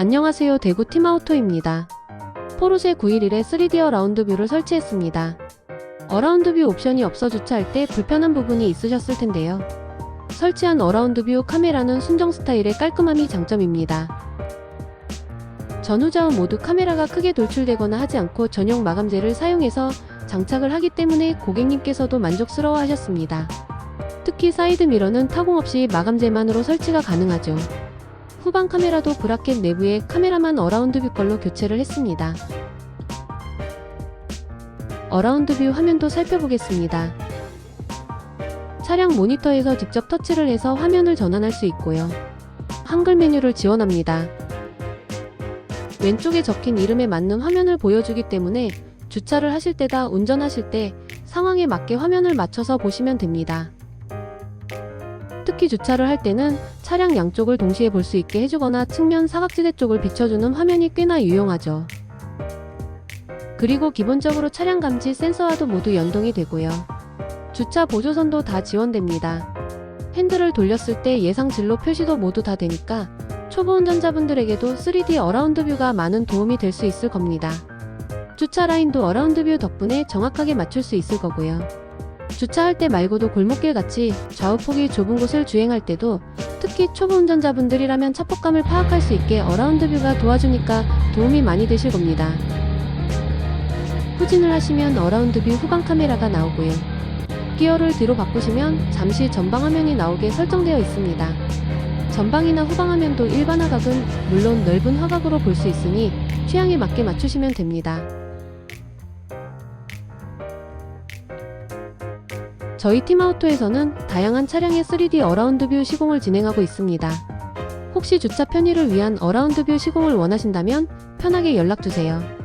안녕하세요 대구 팀아우토입니다. 포르쉐 911에 3D 어라운드 뷰를 설치했습니다. 어라운드 뷰 옵션이 없어 주차할 때 불편한 부분이 있으셨을 텐데요. 설치한 어라운드 뷰 카메라는 순정 스타일의 깔끔함이 장점입니다. 전후좌우 모두 카메라가 크게 돌출되거나 하지 않고 전용 마감재를 사용해서 장착을 하기 때문에 고객님께서도 만족스러워 하셨습니다. 특히 사이드 미러는 타공 없이 마감재만으로 설치가 가능하죠. 후방 카메라도 브라켓 내부에 카메라만 어라운드 뷰 걸로 교체를 했습니다. 어라운드 뷰 화면도 살펴보겠습니다. 차량 모니터에서 직접 터치를 해서 화면을 전환할 수 있고요. 한글 메뉴를 지원합니다. 왼쪽에 적힌 이름에 맞는 화면을 보여주기 때문에 주차를 하실 때다 운전하실 때 상황에 맞게 화면을 맞춰서 보시면 됩니다. 특히 주차를 할 때는 차량 양쪽을 동시에 볼 수 있게 해주거나 측면 사각지대 쪽을 비춰주는 화면이 꽤나 유용하죠. 그리고 기본적으로 차량 감지 센서와도 모두 연동이 되고요. 주차 보조선도 다 지원됩니다. 핸들을 돌렸을 때 예상 진로 표시도 모두 다 되니까 초보 운전자분들에게도 3D 어라운드 뷰가 많은 도움이 될 수 있을 겁니다. 주차 라인도 어라운드 뷰 덕분에 정확하게 맞출 수 있을 거고요. 주차할 때 말고도 골목길 같이 좌우폭이 좁은 곳을 주행할 때도 특히 초보 운전자분들이라면 차폭감을 파악할 수 있게 어라운드 뷰가 도와주니까 도움이 많이 되실 겁니다. 후진을 하시면 어라운드 뷰 후방 카메라가 나오고요. 기어를 뒤로 바꾸시면 잠시 전방 화면이 나오게 설정되어 있습니다. 전방이나 후방 화면도 일반 화각은 물론 넓은 화각으로 볼 수 있으니 취향에 맞게 맞추시면 됩니다. 저희 팀아우토에서는 다양한 차량의 3D 어라운드 뷰 시공을 진행하고 있습니다. 혹시 주차 편의를 위한 어라운드 뷰 시공을 원하신다면 편하게 연락 주세요.